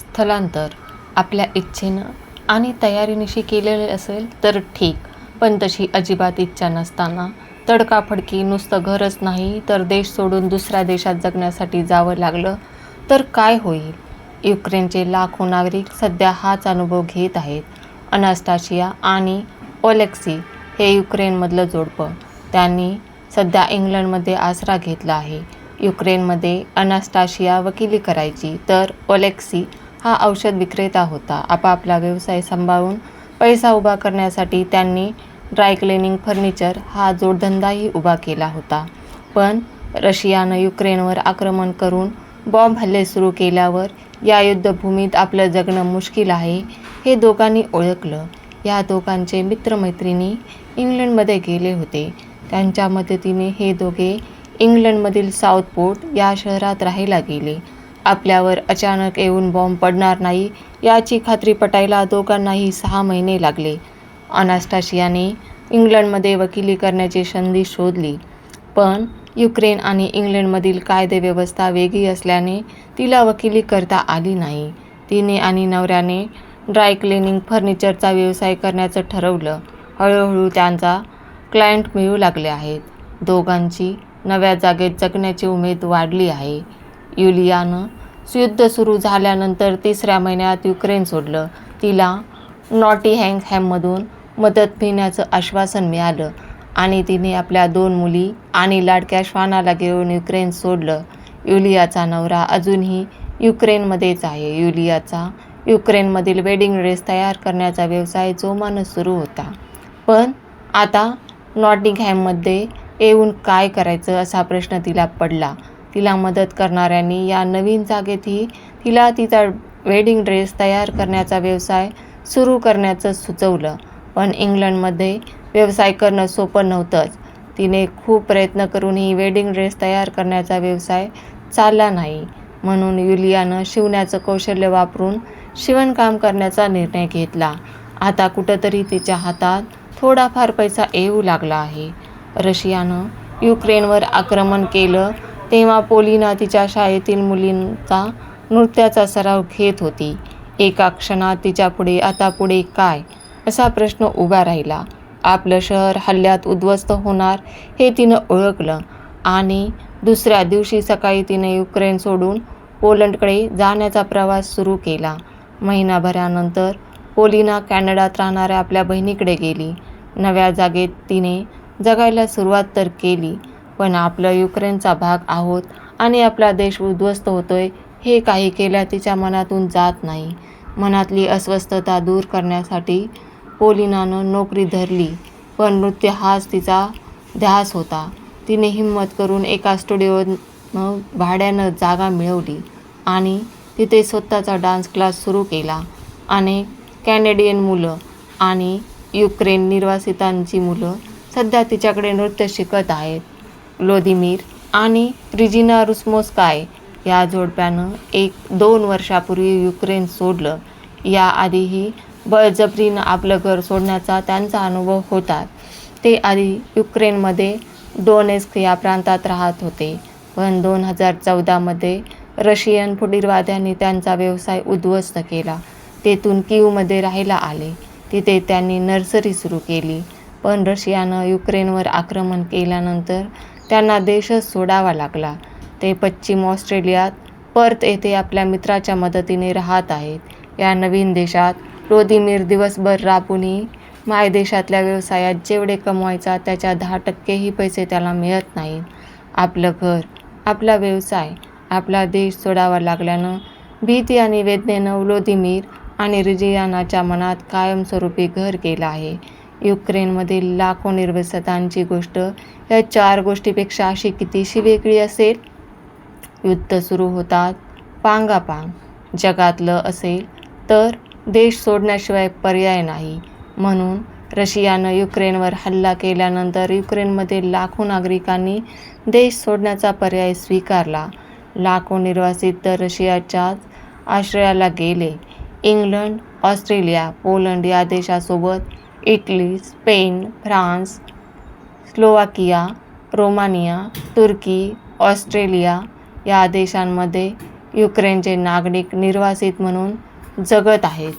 स्थलांतर आपल्या इच्छेनं आणि तयारीनिशी केलेले असेल तर ठीक. पण तशी अजिबात इच्छा नसताना तडकाफडकी नुसतं घरच नाही तर देश सोडून दुसऱ्या देशात जगण्यासाठी जावं लागलं तर काय होईल? युक्रेनचे लाखो नागरिक सध्या हाच अनुभव घेत आहेत. अनास्टाशिया आणि ओलेक्सी हे युक्रेनमधलं जोडपं. त्यांनी सध्या इंग्लंडमध्ये आसरा घेतला आहे. युक्रेनमध्ये अनास्टाशिया वकिली करायची तर ओलेक्सी हा औषध विक्रेता होता. आपापला व्यवसाय सांभाळून पैसा उभा करण्यासाठी त्यांनी ड्राय क्लिनिंग फर्निचर हा जोडधंदाही उभा केला होता. पण रशियानं युक्रेनवर आक्रमण करून बॉम्ब हल्ले सुरू केल्यावर या युद्धभूमीत आपलं जगणं मुश्किल आहे हे दोघांनी ओळखलं. या दोघांचे मित्रमैत्रिणी इंग्लंडमध्ये गेले होते. त्यांच्या मदतीने हे दोघे इंग्लंडमधील साऊथपोर्ट या शहरात राहायला गेले. आपल्यावर अचानक येऊन बॉम्ब पडणार नाही याची खात्री पटायला दोघांनाही सहा महिने लागले. अनास्टाशियाने इंग्लंडमध्ये वकिली करण्याची संधी शोधली. पण युक्रेन आणि इंग्लंडमधील कायदेव्यवस्था वेगळी असल्याने तिला वकिली करता आली नाही. तिने आणि नवऱ्याने ड्राय क्लिनिंग फर्निचरचा व्यवसाय करण्याचं ठरवलं. हळूहळू त्यांचा क्लायंट मिळू लागले आहेत. दोघांची नव्या जागेत जगण्याची उमेद वाढली आहे. युलियानं युद्ध सुरू झाल्यानंतर तिसऱ्या महिन्यात युक्रेन सोडलं. तिला नॉटी हॅममधून मदत मिळण्याचं आश्वासन मिळालं आणि तिने आपल्या दोन मुली आणि लाडक्या श्वानाला घेऊन युक्रेन सोडलं. युलियाचा नवरा अजूनही युक्रेनमध्येच आहे. युलियाचा युक्रेनमधील वेडिंग ड्रेस तयार करण्याचा व्यवसाय जोमानं सुरू होता. पण आता नॉटिंगहॅममध्ये येऊन काय करायचं असा प्रश्न तिला पडला. तिला मदत करणाऱ्यांनी या नवीन जागेतही तिला तिचा वेडिंग ड्रेस तयार करण्याचा व्यवसाय सुरू करण्याचं सुचवलं. पण इंग्लंडमध्ये व्यवसाय करणं सोपं नव्हतंच. तिने खूप प्रयत्न करूनही वेडिंग ड्रेस तयार करण्याचा व्यवसाय चालला नाही. म्हणून युलियानं शिवण्याचं कौशल्य वापरून शिवणकाम करण्याचा निर्णय घेतला. आता कुठंतरी तिच्या हातात थोडाफार पैसा येऊ लागला आहे. रशियानं युक्रेनवर आक्रमण केलं तेव्हा पोलिना तिच्या शाळेतील मुलींचा नृत्याचा सराव घेत होती. एका क्षणात तिच्यापुढे आता पुढे काय? असा प्रश्न उभा राहिला. आपलं शहर हल्ल्यात उद्ध्वस्त होणार हे तिनं ओळखलं आणि दुसऱ्या दिवशी सकाळी तिने युक्रेन सोडून पोलंडकडे जाण्याचा प्रवास सुरू केला. महिनाभरानंतर पोलिना कॅनडात राहणाऱ्या आपल्या बहिणीकडे गेली. नव्या जागेत तिने जगायला सुरुवात तर केली पण आपलं युक्रेनचा भाग आहोत आणि आपला देश उद्ध्वस्त होतोय हे काही केल्या तिच्या मनातून जात नाही. मनातली अस्वस्थता दूर करण्यासाठी पोलिनानं नोकरी धरली पण नृत्य हाच तिचा ध्यास होता. तिने हिंमत करून एका स्टुडिओनं भाड्यानं जागा मिळवली आणि तिथे स्वतःचा डान्स क्लास सुरू केला. आणि कॅनेडियन मुलं आणि युक्रेन निर्वासितांची मुलं सध्या तिच्याकडे नृत्य शिकत आहेत. व्लोदिमीर आणि रिजिना रुस्मोस्काय या जोडप्यानं एक दोन वर्षापूर्वी युक्रेन सोडलं. याआधीही बळजबरीनं आपलं घर सोडण्याचा त्यांचा अनुभव होता. ते आधी युक्रेनमध्ये डोनेस्क या प्रांतात राहत होते. पण दोन हजार चौदामध्ये रशियन फुटीरवाद्यांनी त्यांचा व्यवसाय उद्ध्वस्त केला. तेथून किवमध्ये राहायला आले. तिथे त्यांनी नर्सरी सुरू केली. पण रशियानं युक्रेनवर आक्रमण केल्यानंतर त्यांना देशच सोडावा लागला. ते पश्चिम ऑस्ट्रेलियात पर्थ येथे आपल्या मित्राच्या मदतीने राहत आहेत. या नवीन देशात रोदिमीर दिवसभर राबूनही मायदेशातल्या व्यवसायात जेवढे कमवायचा त्याच्या दहा टक्केही पैसे त्याला मिळत नाहीत आपलं घर आपला व्यवसाय आपला देश सोडावा लागल्यानं भीती आणि वेदनेनं व्लोदिमीर आणि रिजियानाच्या मनात कायमस्वरूपी घर केलं आहे. युक्रेनमधील लाखो निर्वसतांची गोष्ट या चार गोष्टीपेक्षा अशी कितीशी वेगळी असेल? युद्ध सुरू होतात पांगापांग जगातलं असेल तर देश सोडण्याशिवाय पर्याय नाही. म्हणून रशियानं युक्रेनवर हल्ला केल्यानंतर युक्रेनमध्ये लाखो नागरिकांनी देश सोडण्याचा पर्याय स्वीकारला. लाखो निर्वासित तर रशियाच्याच आश्रयाला गेले. इंग्लंड ऑस्ट्रेलिया पोलंड या देशासोबत Italy Spain France Slovakia Romania Turkey Australia या देशांमध्ये युक्रेनचे नागरिक निर्वासित म्हणून जगत आहेत.